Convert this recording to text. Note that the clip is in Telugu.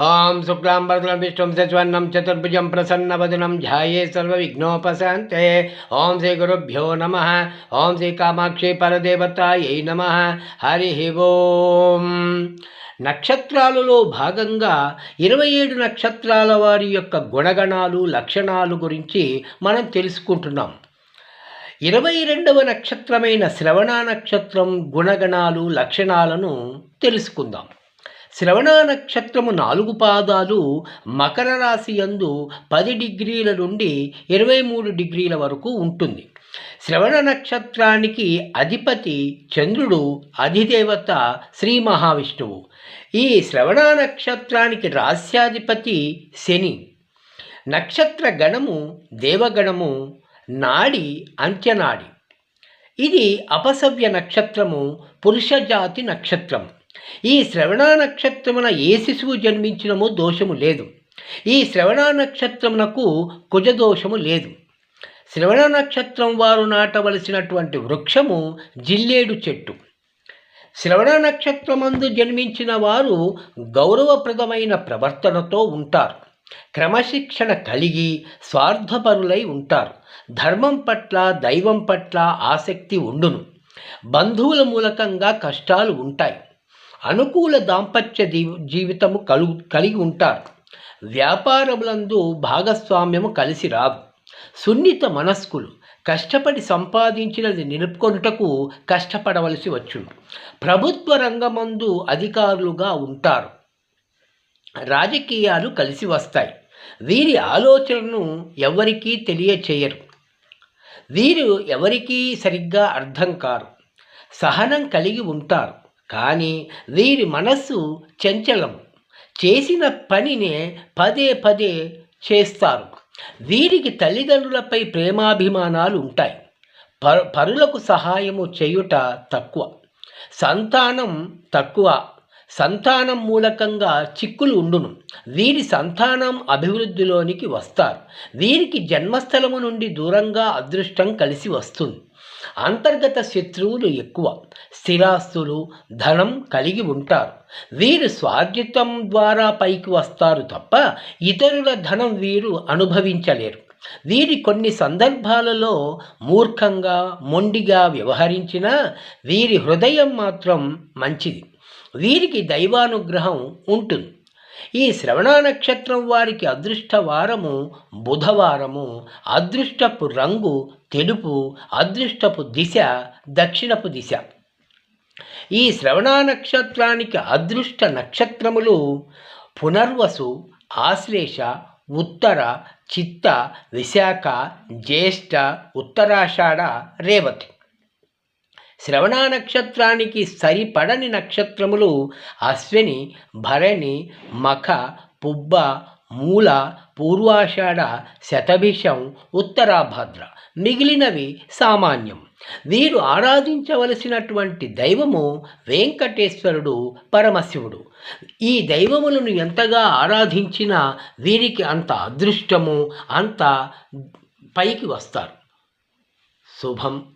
ఓం శుక్లాం వరదం విష్ణుం శశ్వన్నం చతుర్భుజం ప్రసన్నవదనం ధ్యాయే సర్వవిఘ్నోపశాంతే. ఓం శ్రీ గురుభ్యో నమ. ఓం శ్రీ కామాక్షి పరదేవతాయై నమ. హరి ఓం. నక్షత్రాలలో భాగంగా ఇరవై ఏడు నక్షత్రాల వారి యొక్క గుణగణాలు లక్షణాలు గురించి మనం తెలుసుకుంటున్నాం. ఇరవై రెండవ నక్షత్రమైన శ్రవణ నక్షత్రం గుణగణాలు లక్షణాలను తెలుసుకుందాం. శ్రవణ నక్షత్రము నాలుగు పాదాలు మకర రాశి యందు పది డిగ్రీల నుండి ఇరవై మూడు డిగ్రీల వరకు ఉంటుంది. శ్రవణ నక్షత్రానికి అధిపతి చంద్రుడు అధిదేవత శ్రీ మహావిష్ణువు. ఈ శ్రవణ నక్షత్రానికి రాస్యాధిపతి శని. నక్షత్ర గణము దేవగణము నాడి అంత్యనాడి. ఇది అపసవ్య నక్షత్రము పురుషజాతి నక్షత్రం ఈ శ్రవణ నక్షత్రమున ఏ శిశువు జన్మించినమో దోషము లేదు. ఈ శ్రవణ నక్షత్రమునకు కుజదోషము లేదు. శ్రవణ నక్షత్రం వారు నాటవలసినటువంటి వృక్షము జిల్లేడు చెట్టు. శ్రవణ నక్షత్రమందు జన్మించిన వారు గౌరవప్రదమైన ప్రవర్తనతో ఉంటారు. క్రమశిక్షణ కలిగి స్వార్థపరులై ఉంటారు. ధర్మం పట్ల దైవం పట్ల ఆసక్తి ఉండును. బంధువుల మూలకంగా కష్టాలు ఉంటాయి. అనుకూల దాంపత్య జీవితము కలు కలిగి ఉంటారు. వ్యాపారములందు భాగస్వామ్యము కలిసి రాదు. సున్నిత మనస్కులు కష్టపడి సంపాదించినది నిలుపుకొనుటకు కష్టపడవలసి వచ్చును. ప్రభుత్వ రంగమందు అధికారులుగా ఉంటారు. రాజకీయాలు కలిసి వస్తాయి. వీరి ఆలోచనను ఎవరికీ తెలియచేయరు. వీరు ఎవరికీ సరిగ్గా అర్థం కారు. సహనం కలిగి ఉంటారు. కానీ వీరి మనస్సు చంచలం. చేసిన పనినే పదే పదే చేస్తారు. వీరికి తల్లిదండ్రులపై ప్రేమాభిమానాలు ఉంటాయి. పరులకు సహాయము చేయుట తక్కువ. సంతానం తక్కువ. సంతానం మూలకంగా చిక్కులు ఉండును. వీరి సంతానం అభివృద్ధిలోనికి వస్తారు. వీరికి జన్మస్థలము నుండి దూరంగా అదృష్టం కలిసి వస్తుంది. అంతర్గత శత్రువులు ఎక్కువ. స్థిరాస్తులు ధనం కలిగి ఉంటారు. వీరు స్వార్జితం ద్వారా పైకి వస్తారు తప్ప ఇతరుల ధనం వీరు అనుభవించలేరు. వీరి కొన్ని సందర్భాలలో మూర్ఖంగా మొండిగా వ్యవహరించినా వీరి హృదయం మాత్రం మంచిది. వీరికి దైవానుగ్రహం ఉంటుంది. ఈ శ్రవణ నక్షత్రం వారికి అదృష్ట వారము బుధవారము. అదృష్టపు రంగు తెలుపు అదృష్టపు దిశ దక్షిణపు దిశ. ఈ శ్రవణ నక్షత్రానికి అదృష్ట నక్షత్రములు పునర్వసు ఆశ్లేష ఉత్తర చిత్త విశాఖ జ్యేష్ఠ ఉత్తరాషాఢ రేవతి. శ్రవణ నక్షత్రానికి సరిపడని నక్షత్రములు అశ్విని భరణి మఖ పుబ్బ మూల పూర్వాషాఢ శతభిషం ఉత్తరాభద్ర మిగిలినవి సామాన్యం. వీరు ఆరాధించవలసినటువంటి దైవము వెంకటేశ్వరుడు పరమశివుడు. ఈ దైవములను ఎంతగా ఆరాధించినా వీరికి అంత అదృష్టము అంత పైకి వస్తారు. శుభం.